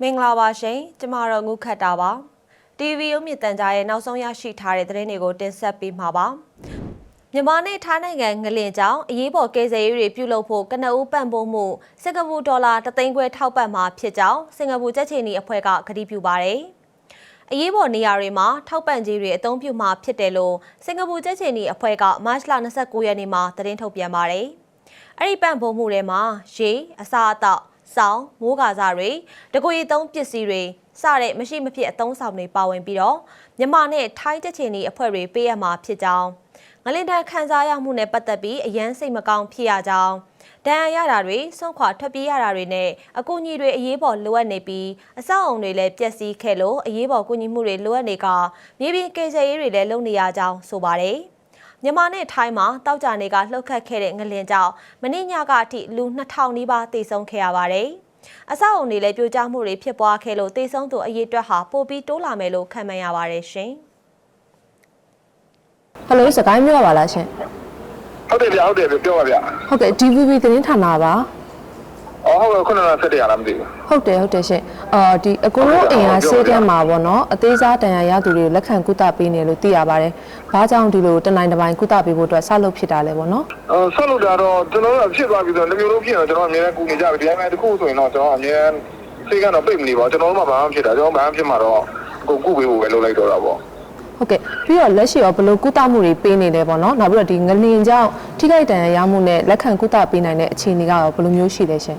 မင်္ဂလာပါရှင်ကျမတို့ငုခတ်တာပါ TV ရုပ်မြင့်တန်ကြားရဲ့နောက်ဆုံးရရှိထားတဲ့သတင်းတွေကိုတင်ဆက်ပေးမှာပါမြန်မာနဲ့ထိုင်းနိုင်ငံငလင်ကြောင်အရေးပေါ်ကယ်ဆယ်ရေးတွေပြုလုပ်ဖို့ကနအူးပံ့ပိုးမှုစင်ကာပူဒေါ်လာ3သိန်းခွဲထောက်ပံ့မှာဖြစ်ကြောင်းစင်ကာပူကြက်ချီနီအဖွဲ့ကကတိပြုပါတယ်အရေးပေါ်နေရာတွေမှာထောက်ပံ့ကြေးတွေအသုံးပြုမှာဖြစ်တယ်လို့စင်ကာပူကြက်ချီနီအဖွဲ့ကမတ်လ29ရက်နေ့မှာသတင်းထုတ်ပြန်ပါတယ်။ အဲ့ဒီပံ့ပိုးမှုတွေမှာရေအစာအသောက်စောင်းမိုးကားစားတွေတကွေသုံးပစ္စည်းတွေစတဲ့မရှိမဖြစ်အသုံးဆောင်တွေပါဝင်ပြီးတော့မြန်မာနဲ့ထိုင်းကြက်ချီနီအဖွဲ့တွေပေးရမှာဖြစ်ကြောင်းငလင်တန်ခန်းစားရမှုနဲ့ပတ်သက်ပြီးအရန်စိတ်မကောင်းဖြစ်ရကြောင်းဒဏ်ရာရတာတွေဆွန့်ခွာထွက်ပြေးရတာတွေနဲ့အကူအညီတွေအရေးပေါ်လိုအပ်နေပြီးအဆောက်အုံတွေလည်းပျက်စီးခဲ့လို့အရေးပေါ်ကူညီမှုတွေလိုအပ်နေကမြေပြင်ကယ်ဆယ်ရေးတွေလည်းလုပ်နေရကြောင်းဆိုပါတယ် မြန်မာနဲ့ထိုင်းမှာတောက်ကြနေကလှုပ်ခတ်ခဲ့တဲ့ငလင်ကြောင့်မနေ့ညကအထိလူ2000နီးပါးသေဆုံးခဲ့ရပါတယ်။အဆောက်အုံတွေလည်းပြိုကျမှုတွေဖြစ်ပွားခဲ့လို့သေဆုံးသူအရေအတွက်ဟာပိုပြီးတိုးလာမယ်လို့ခန့်မှန်းရပါတယ်ရှင်။ဟယ်လိုစကိုင်းပြောပါလားရှင်ဟုတ်တယ်ဗျဟုတ်တယ်ဗျပြောပါဗျဟုတ်ကဲ့ DVB သတင်းဌာနပါ အော်ဟုတ်ကဲ့ခုနကဆက်တယ်ရလားမသိဘူးဟုတ်တယ်ဟုတ်တယ်ရှင်အာဒီအကိုတို့အိမ်ဟာစေးတန်းမှာပေါ့နော်အသေးစားတန်ရာရသူတွေကိုလက်ခံကုသပေးနေလို့သိရပါတယ်ဘာကြောင့်ဒီလိုတနိုင်တစ်ပိုင်းကုသပေးဖို့အတွက်ဆက်လုပ်ဖြစ်တာလဲပေါ့နော်အော်ဆက်လို့တာတော့ကျွန်တော်တို့ဖြစ်သွားပြီဆိုတော့တစ်မျိုးလုံးဖြစ်တော့ကျွန်တော်အများနဲ့ကူနေကြပြီဒီအမှန်တစ်ခုဆိုရင်တော့ကျွန်တော်အများစိတ်ကတော့ပိတ်မနေပါကျွန်တော်တို့မှဘာမှဖြစ်တာကျွန်တော်ဘာမှဖြစ်မှာတော့ကိုကုပေးဖို့ပဲလုပ်လိုက်တော့တာပေါ့ဟုတ်ကဲ့ပြီးတော့လက်ရှိရောဘယ်လိုကုသမှုတွေပေးနေလဲပေါ့နော်နောက်ပြီးတော့ဒီငလင်ကြောင့်ထိခိုက်တန်ရာရမှုနဲ့လက်ခံကုသပေးနိုင်တဲ့အခြေအနေကရောဘယ်လိုမျိုးရှိလဲရှင်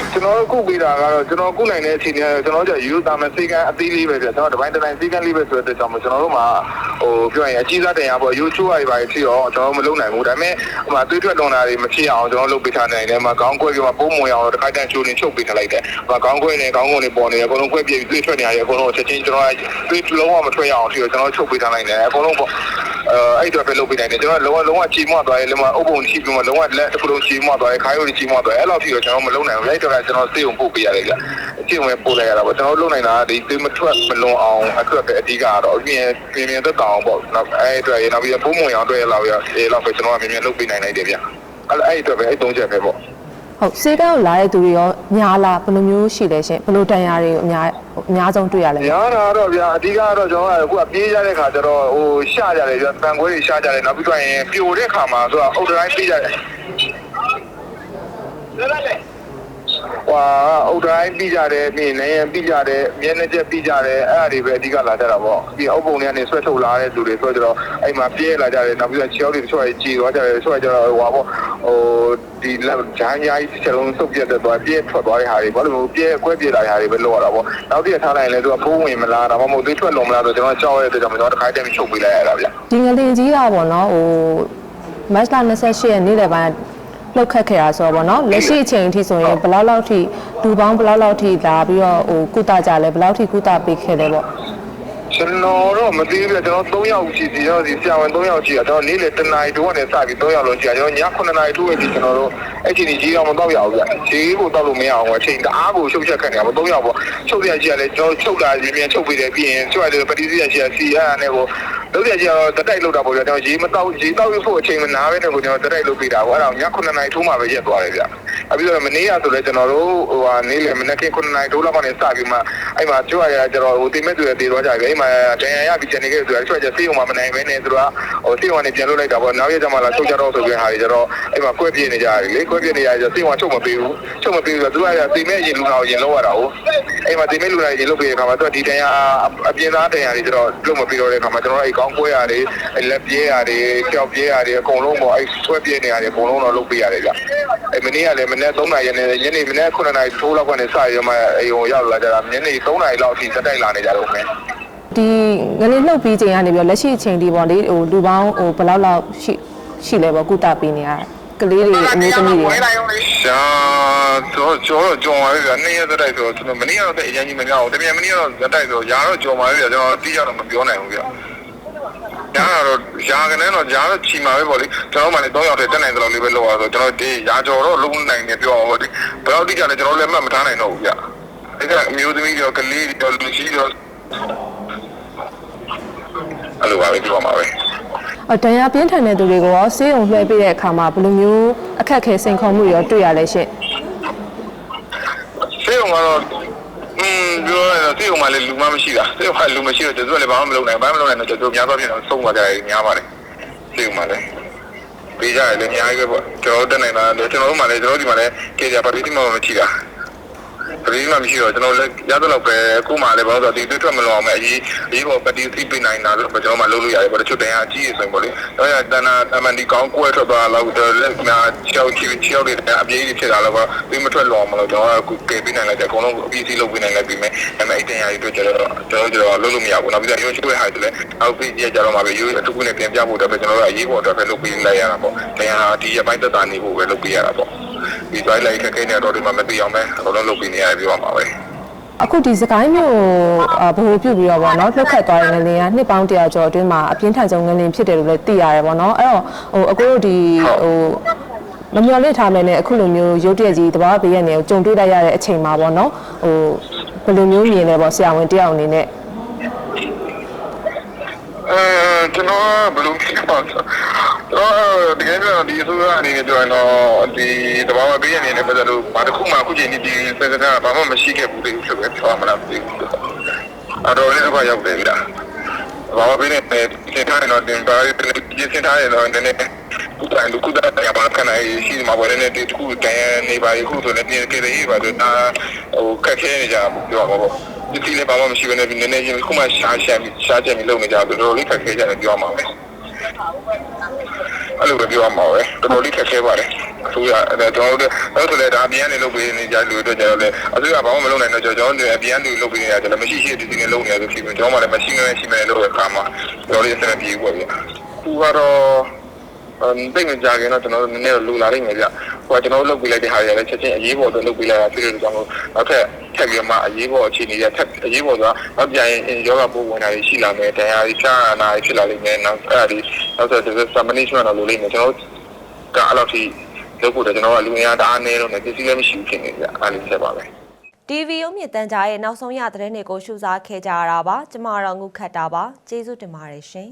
ကျွန်တော်တို့ကုပေးတာကတော့ကျွန်တော်ကုနိုင်တဲ့အခြေအနေကတော့ကျွန်တော်တို့ယူသားမဲ့စိတ်ကအသေးလေးပဲဗျကျွန်တော်တပိုင်းတစ်ပိုင်းစိတ်ကလေးပဲဆိုတဲ့ကြောင့်ကျွန်တော်တို့မှာဟိုပြောရင်အကြီးစားတင်ရပေါ့ယူချိုးရပါဖြစ်ရောကျွန်တော်မလုပ်နိုင်ဘူးဒါပေမဲ့ဟိုမှာသွေးထွက်လွန်တာတွေမဖြစ်အောင်ကျွန်တော်လုပ်ပေးထားနိုင်တယ်မှာခေါင်းခွဲပြီးမှပုံးမွေအောင်တစ်ခါတည်းချိုးနေချုပ်ပေးထားလိုက်တယ်ဟိုခေါင်းခွဲနေခေါင်းကုန်နေပေါ်နေအကုန်လုံးခွဲပြပြီးသွေးထွက်နေရတယ်အကုန်လုံးချက်ချင်းကျွန်တော်သွေးလုံးဝမထွက်ရအောင်ဖြစ်ရောကျွန်တော်ချုပ်ပေးထားနိုင်တယ်အကုန်လုံးပေါ့အဲအဲ့တော့ပဲလုပ်ပေးနိုင်တယ်ကျွန်တော်လုံးဝလုံးဝချီမွသွားရဲလုံးဝအုပ်ပုံချီပြီးမှလုံးဝလက်တစ်ခုလုံးချီမွသွားရဲခါးရိုးချီမွသွားရဲအဲ့လောက်ဖြစ်ရောကျွန်တော်မလုပ်နိုင်ဘူးအဲ့တော့ကျွန်တော်စေုံပို့ပေးရတယ်ဗျအချင်းဝင်ပို့လိုက်ရတာပေါ့ကျွန်တော်လုပ်နိုင်တာဒီသွေးမထွက်မလွန်အောင်အတွက်ပဲအဓိကကတော့အပြင်ပြင်ပြင်သက်တောင်ပေါ့နောက်အဲ့အတွက်ရနောက်ပြီးပုံမွန်အောင်အတွက်ရလောက်ရအဲလောက်ပဲကျွန်တော်ကမြန်မြန်လုပ်ပေးနိုင်လိုက်တယ်ဗျအဲ့အဲ့အတွက်ပဲအဲ့သုံးချက်ပဲပေါ့ဟုတ်စေကန်းကိုလာတဲ့သူတွေရောများလားဘယ်လိုမျိုးရှိလဲရှင်ဘယ်လိုတန်ရာတွေကိုအများအများဆုံးတွေ့ရလဲညာတာတော့ဗျာအဓိကကတော့ကျွန်တော်ကအခုကပြေးရတဲ့ခါကျတော့ဟိုရှာကြတယ်ဗျာတန်ခွဲတွေရှာကြတယ်နောက်ပြီးတော့ရင်ပြိုတဲ့ခါမှာဆိုတာအုတ်တိုင်းပြေးကြတယ် ဟွာအုတ်တိုင်းပြီးကြတယ်ပြီးနေရင်ပြီးကြတယ်မျက်နှာချက်ပြီးကြတယ်အဲ့ဒါတွေပဲအဓိကလာကြတာပေါ့ပြီးအုတ်ပုံတွေကနေဆွဲထုတ်လာတဲ့လူတွေဆိုတော့အဲ့မှာပြေးလာကြတယ်နောက်ပြီးတော့ချောတွေတချို့ကြီးသွားကြတယ်တချို့ကျတော့ဟွာပေါ့ဟိုဒီလက်ဂျာညာကြီးချက်လုံးစုပ်ပြတ်တဲ့သွားပြေးထွက်သွားတဲ့ဟာတွေဘာလို့ပြေးကွဲပြေးလာတဲ့ဟာတွေပဲလောက်ရတာပေါ့နောက်တစ်ရက်ထားလိုက်ရင်လည်းသူကဖိုးဝင်မလားဒါမှမဟုတ်သွေးထွက်လုံမလားဆိုကျွန်တော်ကြောက်ရတဲ့အတွက်ကြောင့်ကျွန်တော်တစ်ခါတည်းမချုပ်ပေးလိုက်ရတာဗျဒီငလင်ကြီးကပေါ့နော်ဟိုမတ်လ28ရက်နေ့လယ်ပိုင်း လှုပ်ခတ်ခဲ့တာဆိုတော့ဗောနော်လက်ရှိအချိန်အထိဆိုရင်ဘယ်လောက်လောက်ထိဒူပေါင်းဘယ်လောက်လောက်ထိလာပြီးတော့ဟိုကုသကြလဲဘယ်လောက်ထိကုသပေးခဲ့လဲပေါ့ကျွန်တော်တော့မသိဘူးပြကျွန်တော်3ယောက်ရှိစီကျွန်တော်ဒီဆရာဝန်3ယောက်ရှိတာကျွန်တော်နေ့လေတနာရီတိုးကနေစပြီး3ယောက်လုံးရှိတာကျွန်တော်ည9နာရီထိုးရပြီကျွန်တော်တို့အဲ့ဒီကြီးတော့မတော့ရဘူးဗျဈေးကိုတော့လို့မရအောင်အချိန်တအားကိုရှုပ်ချက်ခတ်နေတာပေါ့3ယောက်ပေါ့ချုပ်ရကြီးကလည်းကျွန်တော်ချုပ်တာပြင်ပြင်ချုပ်ပြီးတယ်ပြီးရင်ကျွတ်ရတယ်ပတိစီရရှိရစီရနဲ့ကိုလုံးရကြီးကတော့တတိုက်လောက်တာပေါ့ဗျကျွန်တော်ရေမတော့ရေတော့ဖို့အချိန်မနာပဲနဲ့ကိုကျွန်တော်တတိုက်လုပ်ပြီးတာပေါ့အဲ့ဒါည9နာရီထိုးမှပဲရက်သွားတယ်ဗျအပြီးတော့မနေ့ကဆိုလဲကျွန်တော်တို့ဟိုဟာနေ့လေမနေ့က9နာရီထိုးလောက်ကနေစပြီးမှအဲ့မှာကျွတ်ရကျွန်တော်ဟိုတိမဲ့သူတွေတည်သွားကြပြီအဲ့မှာတန်ရရပြီးကျန်နေခဲ့ဆိုတော့ကျွတ်ချက်ဆေးုံမှာမနိုင်ဘဲနဲ့သူကဟိုဆေးုံကနေပြန်လွတ်လိုက်တာပေါ့နောက်ရက်ကျမှလာချုပ်ကြတော့ဆိုပြီးဟာတွေကျတော့အဲ့မှာကွဲပြေးနေကြတယ်လေကွဲပြေးနေရကျဆေးုံကချုပ်မပေးဘူးချုပ်မပေးဘူးဆိုတော့သူကတိမဲ့ရင်လူတော်ရင်လောက်ရတာဟုတ်အဲ့မှာတိမဲ့လူတော်ရင်လောက်ပြီးတဲ့ခါမှာသူကဒီတန်ရအပြင်းသားတန်ရတွေကျတော့လုံးမပေးတော့တဲ့ခါမှာကျွန်တော်အဲ့ကောင်းကွဲရတယ်လက်ပြေးရတယ်ကြောက်ပြေးရတယ်အကုန်လုံးပေါ့အဲ့ဆွဲပြေးနေရတယ်အကုန်လုံးတော့လုပ်ပေးရတယ်ဗျအဲ့မနေ့ကလည်းမနေ့3နာရီနဲ့ညနေမနေ့9နာရီထိုးလောက်ကနေစရမှအိမ်ကိုရောက်လာကြတာညနေ3နာရီလောက်အထိစက်တိုက်လာနေကြတော့မယ်ဒီငလင်လှုပ်ပြီးချိန်ကနေပြီးတော့လက်ရှိအချိန်ဒီပေါ့လေဟိုလူပေါင်းဟိုဘယ်လောက်လောက်ရှိရှိလဲပေါ့ကုသပေးနေရကလေးတွေအမျိုးသမီးတွေရှာတော့ကျော်ကြော်ပါလေဗျာနေ့ရက်တိုက်ဆိုကျွန်တော်မနေ့ကတော့တဲ့အရင်ကြီးမများဘူးတပြန်မနေ့ကတော့တိုက်ဆိုရာတော့ကြော်ပါလေဗျာကျွန်တော်တိကျတော့မပြောနိုင်ဘူးဗျာ ညာတော့ရာကနေတော့ညာတော့ချီမှာပဲပေါ့လေကျွန်တော်မှလည်း၃ယောက်တည်းတက်နိုင်တယ်လို့လေးပဲလောက်ရဆိုကျွန်တော်ဒီရာကျော်တော့လုံးနိုင်တယ်ပြောအောင်ပေါ့ဒီဘယ်တော့တိကျလဲကျွန်တော်လည်းမှတ်မထားနိုင်တော့ဘူးဗျာအဲ့ကအမျိုးသမီးတွေကလေးတွေလူကြီးတွေအဲ့လိုပါပဲပြောမှာပဲအတန်ရာပြင်းထန်တဲ့သူတွေကိုရောဆေးရုံလွှဲပေးတဲ့အခါမှာဘယ်လိုမျိုးအခက်အခဲစိန်ခေါ်မှုတွေရောတွေ့ရလဲရှင့်စေုံကတော့อืม ပြောရရင်စေုံမှာလည်းလူမမရှိတာစေုံမှာလူမရှိတော့သူကလည်းဘာမှမလုပ်နိုင်ဘာမှမလုပ်နိုင်တော့သူများသောဖြင့်တော့ဆုံးသွားကြတယ်များပါတယ်စေုံမှာလည်းပေးကြတယ်လည်းအများကြီးပဲပေါ့ကျွန်တော်တက်နေတာကျွန်တော်တို့မှလည်းကျွန်တော်ဒီမှာလည်းကြေကြပါတိတိမမရှိတာ ပရိမမရှိတော့ကျွန်တော်လည်းရတော့ပဲအခုမှလည်းဘာလို့ဆိုဒီတွေ့ထွက်မလို့အောင်မယ်အရေးအရေးပေါ်ပတိသိပေးနိုင်တာလို့ကျွန်တော်မှလုပ်လို့ရတယ်ပေါ့တချို့တရားအကြီးဆိုရင်ပေါ့လေတော့ရတနာအမှန်ဒီကောင်းကွဲထွက်သွားတော့တော့လက်နာချောက်ချီချောက်တွေအပြေးကြီးဖြစ်လာတော့ပြီးမထွက်လို့အောင်မလို့ကျွန်တော်ကကဲပေးနိုင်လိုက်တယ်အကုန်လုံးအပြီးစီးလုပ်ပေးနိုင်လိုက်ပြီမယ်ဒါပေမဲ့အဲ့တရားကြီးတွေ့ကြတော့ကျွန်တော်ကျွန်တော်လုပ်လို့မရဘူးနောက်ပြီးတော့ရုပ်ရှိတဲ့ဟာတွေလည်းအောက်ပြီးကြကြတော့မှပဲရိုးအထုပ်နဲ့ပြန်ပြဖို့တော့ပဲကျွန်တော်တို့အရေးပေါ်တော့ပဲလုပ်ပေးလိုက်ရတာပေါ့တရားဒီအပိုင်းသက်သာနေဖို့ပဲလုပ်ပေးရတာပေါ့ ဒီတိုင်းလိုက်ခက်ခဲနေတော့ဒီမှာမသိအောင်ပဲအကုန်လုံးလုပ်ပေးနေရတယ်ပြောမှာပဲအခုဒီစကိုင်းမျိုးအာဘိုလ်ပြုတ်ပြီးတော့ဗောနော်လှုပ်ခတ်သွားတဲ့ငလင်ကနှစ်ပေါင်းတရာကျော်အတွင်းမှာအပြင်းထန်ဆုံးငလင်ဖြစ်တယ်လို့လည်းသိရတယ်ဗောနော်အဲ့တော့ဟိုအခုတို့ဒီဟိုမမျော်လင့်ထားမယ်နဲ့အခုလိုမျိုးရုတ်တရက်ကြီးတဘာဘေးရနေကိုကြုံတွေ့လိုက်ရတဲ့အချိန်မှာဗောနော်ဟိုဘယ်လိုမျိုးမြင်လဲဗောဆရာဝန်တယောက်အနေနဲ့အဲ ကျွန်တော်ဘယ်လိုဖြစ်ပါ့ကျွန်တော်တကယ်တော့ဒီအစိုးရအနေနဲ့ပြောရင်တော့ဒီတဘာဝပေးရနေတဲ့ပတ်သက်လို့ဘာတစ်ခုမှအခုချိန်ဒီဒီစစတာဘာမှမရှိခဲ့ဘူးလို့ဆိုပဲပြောမှလားမသိဘူးအတော်လေးတော့ရောက်တယ်ဗျာဘာဝပေးနေတဲ့စင်ထားနေတော့တင်ပါဒီစင်ထားနေတော့နည်းနည်းကုတိုင်းလူကုတိုင်းရပါခဏရှိမှာပေါ်နေတဲ့ဒီခုတန်နေပါခုဆိုလည်းပြင်ကြည့်ရပါတော့ဒါဟိုခက်ခဲနေကြပြောပါပေါ့ ဒီစီလေးဘာမှမရှိဘဲနဲ့နည်းနည်းချင်းခုမှရှားရှားရှားချက်ပြီးလုပ်နေကြတော်တော်လေးခက်ခဲကြတယ်ပြောမှာပဲအဲ့လိုပဲပြောမှာပဲတော်တော်လေးခက်ခဲပါတယ်အစိုးရအဲ့ကျွန်တော်တို့တော့ဆိုလေဒါအပြန်နေလုပ်ပေးနေကြလူတို့ကြတော့လေအစိုးရဘာမှမလုပ်နိုင်တော့ကျွန်တော်တို့အပြန်နေလုပ်ပေးနေကြတယ်မရှိရှိဒီစီနဲ့လုပ်နေရဆိုဖြစ်ပြီးကျွန်တော်မှလည်းမရှိနေရှိမယ်လို့ခါမှာတော်တော်လေးဆက်ပြေးပေါ့ဗျာသူကတော့အမ်တိတ်မကြခင်တော့ကျွန်တော်တို့နည်းနည်းလူလာနေမယ်ဗျ။ဟိုကကျွန်တော်တို့လုပ်ပေးလိုက်တဲ့ဟာတွေလည်းချက်ချင်းအရေးပေါ်တော့လုပ်ပေးလိုက်တာဖြစ်တဲ့ကြောင့်နောက်ထပ် ထပ်ပြီးမှအရေးပေါ်အခြေအနေရထပ်အရေးပေါ်ဆိုတာနောက်ပြန်ရင်ယောဂပိုးဝင်တာတွေရှိလာမယ်တရားတွေဖြာနာတွေဖြစ်လာလိမ့်မယ်နောက်အဲ့ဒါဒီနောက်ဆက် disaster management တော့လုပ်လိမ့်မယ်ကျွန်တော်တို့ကအဲ့လောက်ထိလုပ်ဖို့တော့ကျွန်တော်ကလူငယ်အားအားနေလို့လည်းပစ္စည်းလည်းမရှိဘူးဖြစ်နေကြအဲ့လိုဖြစ်ပါပဲ TV ရုပ်မြင့်တန်ကြားရဲ့နောက်ဆုံးရသတင်းတွေကိုရှုစားခဲ့ကြရတာပါကျမတော့ငုခတ်တာပါကျေးဇူးတင်ပါတယ်ရှင်